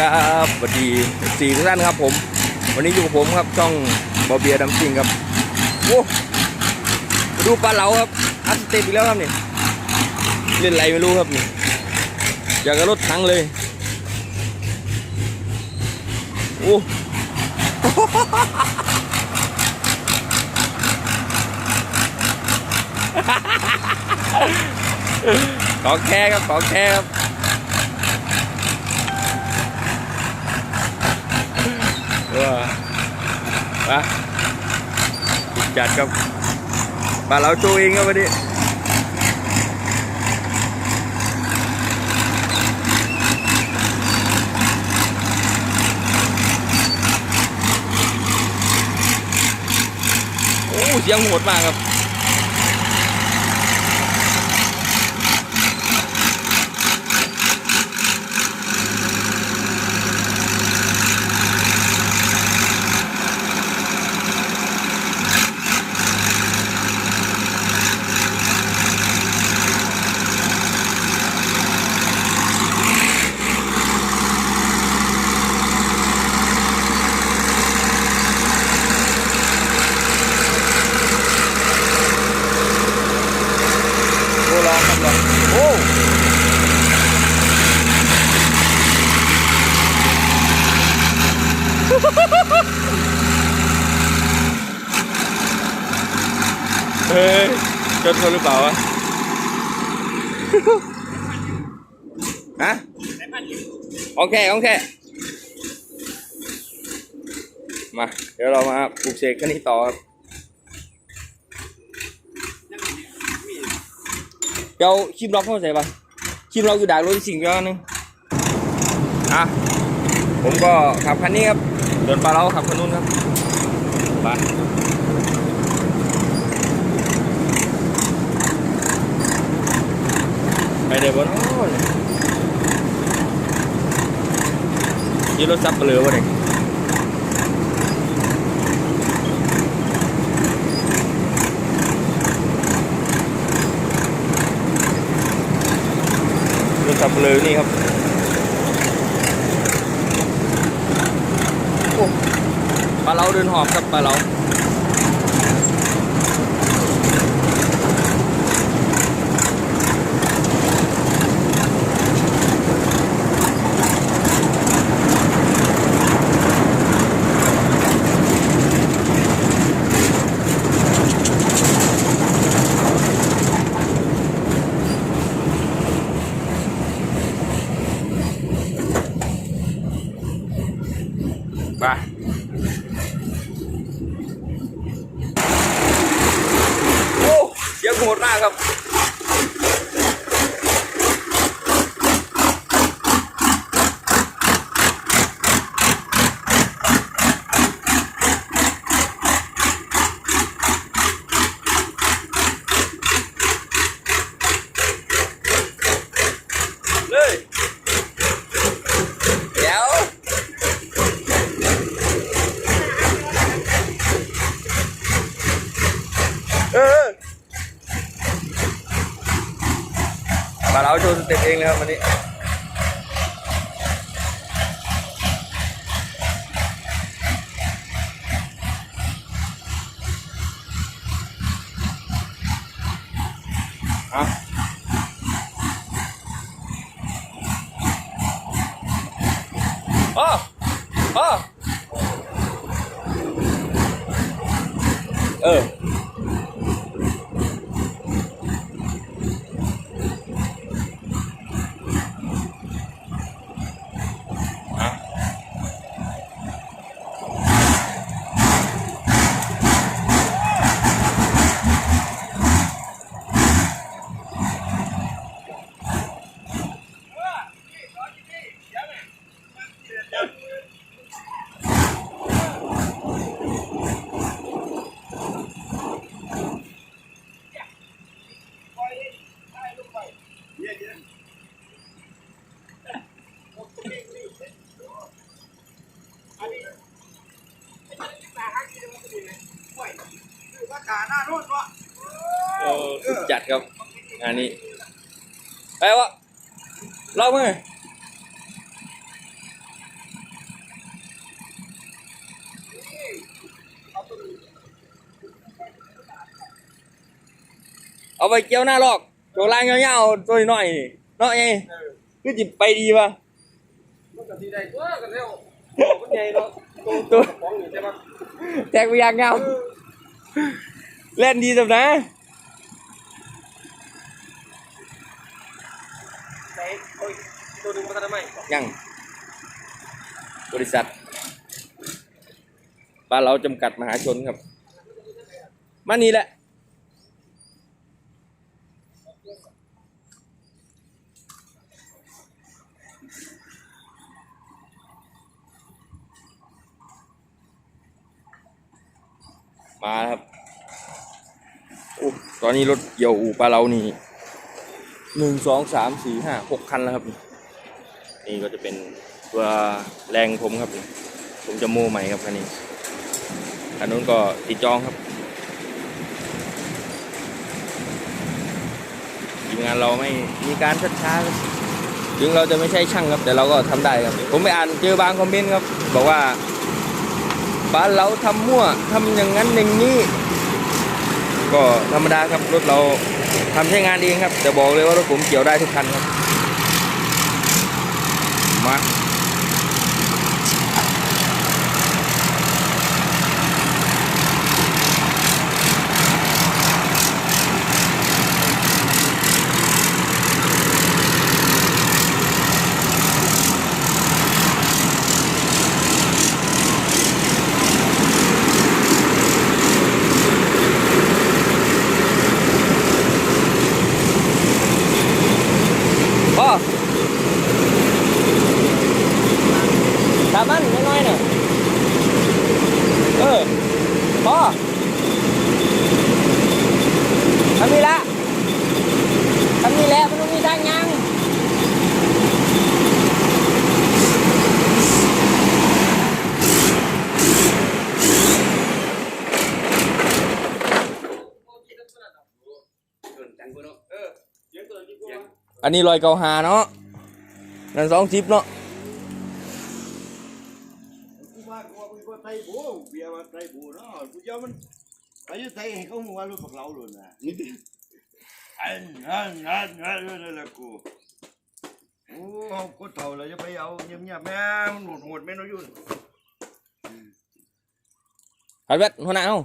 ครับสวัสดีสี่ทุกท่านครับผม วันนี้อยู่กับผมครับช่องบอเบียดัมซิงครับโอ้ดูปลาเหลาครับอัดสเตปอีกแล้วครับนี่เล่นอะไรไม่รู้ครับนี่อยากจะรถทั้งเลยโอ้ของแท้ครับของแท้ครับ ว้าปะจัดกับปลาเหลาโจเองครับวันนี้โอ้เสียงโหดมากครับ โอ้ลองครับลองโอ้ เฮ้ยจนคนหรือเปล่าวะฮะโอเคโอเค มา เดี๋ยวเรามาปลูกเสกกันนี้ต่อครับเดี๋ยวชิมล็อกเข้าใส่ปะชิมล็อกอยู่ด่ารถสิ่งเดียวนึงอะผมก็ขับคันนี้ครับเดินปลาเราขับคันนู้นครับไป ไปเดี๋ยวบนโอ้ยยี่รถซับเปลือวะเนี่ยรถซับเปลือนี่ครับปลาเราเดินหอบครับปลาเราไปโอ้เสียงโหดมากครับ เลยเดี๋ยว เออมาเราโชว์สเต็ปเองเลยครับวันนี้อะอ๋ออ๋อเออ สุดจัดครับงานนี้ไปวะเล่ามั้งเอาไปเกี่ยวหน้าหรอกตัวลางเงี้าๆตัวน้อยน้อยไงคือจิบไปดีป่ะตัวแทกไปยางเงี้ย เล่นดีสับนะใส่โอ้ยตัวหนึงมาทำไมยัง บริษัทบ้านเราจำกัดมหาชนครับ มานี่แหละมาแล้วครับโอ้ ตอนนี้รถเกี่ยวอู่ปลาเรานี่หนึ่งสองสามสี่ห้าหกคันแล้วครับ นี่ก็จะเป็นตัวแรงผมครับ ผมจะโม่ใหม่ครับคันนี้คันนู้นก็ติดจองครับทีมงานเราไม่มีการชัดช้าครับถึงเราจะไม่ใช่ช่างครับ แต่เราก็ทำได้ครับ ผมไปอ่านเจอบางคอมเมนต์ครับ บอกว่าบ้านเราทำมั่วทำอย่างนั้นอย่างนี้ ก็ธรรมดาครับรถเราทำใช้งานเองครับ แต่บอกเลยว่ารถผมเกี่ยวได้ทุกคันครับมาพ่อตามมันน้อยๆหน่อยเออพ่อทำนี่ละทำนี่แหละมันต้องมีทางยังอั นนี้ลอยเกาหาเนาะนั่นสองจิบเนาะกูว่ากูว่ากูว่าไทยบูเบียร์ว่าไทยบูเนาะกูเจ้ามันไปอยู่ไทยให้เขาหัวรู้พวกเราเลยนะอันอันอันอันนั่นแหละกูโอ้เขาก็เท่าเลยจะไปเอาเงียบๆแม่มันหมดหมดแม่น้อยยุ่นถอดแว่นหัวหน้าเอา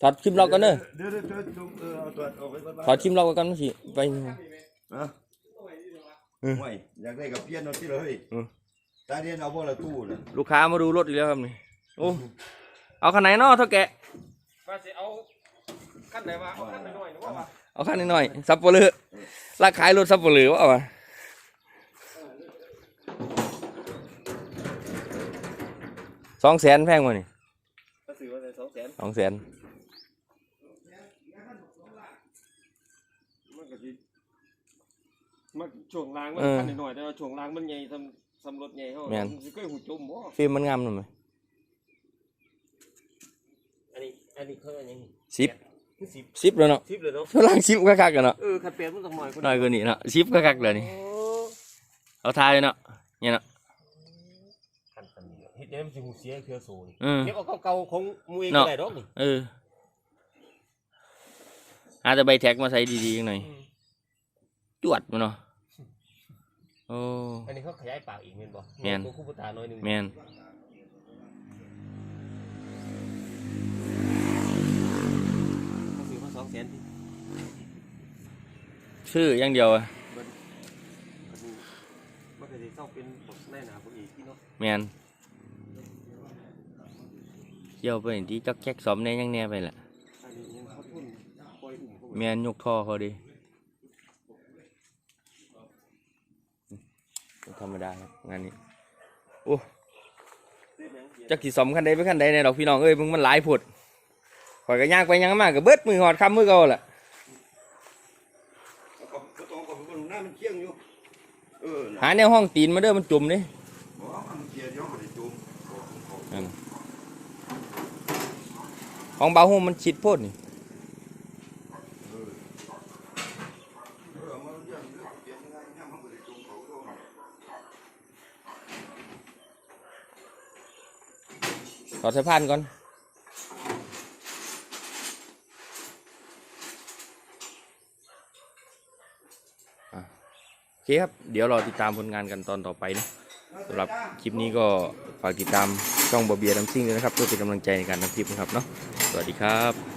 ถอดชิมล็อกกันเด้อเดี๋ยวเดี๋ยวเดี๋ยวเดี๋ยวเออเอาตัวเอาไปก่อนถอดชิมล็อกกันมาสิไปฮะ ไม่อยากได้กับเพี้ยนเอาที่เลยอืมตาเรียนเอาพวกละตู้เลยลูกค้ามาดูรถอีกแล้วครับนี่โอ้เอาคันไหนเนาะเท่าแกะว่าสิเอาขั้นไหนมาเอาขั้นหน่อยๆหรือว่าว่าเอาคันนี้หน่อยซับเปลือราคขายรถซับเปลือว่าเอาวะสองแสนแพงกว่านี่ก็ซื้อว่าใส่สองแสนสองแสนมันก็สิ มันช่วงล่างมันขั้นหน่อยๆแต่ว่าช่วงล่างมันใหญ่สำสำรถใหญ่เฮามันสิเคยหูจุ่มบ่ฟิล์มมันงามหน่อยไหมอันนี้อันนี้เขาอันยังสิบคือสิบสิบแล้วเนาะสิบเลยเนาะช่วงล่างสิบคักๆกันเนาะเออคันเปลี่ยนมันต้องหน่อยกว่าน้อยกว่านี้เนาะสิบคักๆเลยนี่โอ้เอาทายเลยเนาะเนี่ยเนาะคันคันนี้เฮ็ดยังไงมันสิหูเสียเครือโซนี่อืม เก็บเอาเก่าๆของมูเองเนาะก็ได้ดอกนี่เออหาแต่ใบแท็กมาใส่ดีๆหน่อยจวดมันเนาะ โอ้ อันนี้เขาขยายปากอีกแม่นบ่แม่น ตัวคู่ตาน้อยหนึงแมนเขาซื้อมาสองแสนที่ชื่ออย่างเดียวอะมันก็สิเศร้าเป็นบทในหนาพวกอีกที่เนาะแมนเกี่ยวไปที่จักแจ๊กสอมแน่ยังแน่ไปแหละอันนี้ยังเขาทุ่นปล่อยอุ่มเขาแมนยกท่อเขาดิ ธรรมดาครับงานนี้โอ้เล่นหยังเสียจักที่สอมคันใดไปคันใดในดอกพี่น้องเอ้ยมึงมันหลายผุดข่อยก็ย่างไปย่างมากก็เบิดมือหอดคำมือเก่าแหละเอาก็ก็ต้องก็เป็นหน้ามันเคี่ยงอยู่เออน่ะหาแนวห้องตีนมาเด้อมันจุ่มนี่บอกว่ามันเคี่ยงอยู่มันจุ่มบอกของเขาของเบาหูมันชิดโพดนี่ อดสะพานก่อน โอเคครับ เดี๋ยวรอติดตามผลงานกันตอนต่อไปนะสำหรับคลิปนี้ก็ฝากติดตามช่องบอเบียดัมซิ่งด้วยนะครับเพื่อเป็นกำลังใจในการทำคลิปนะครับเนาะ สวัสดีครับ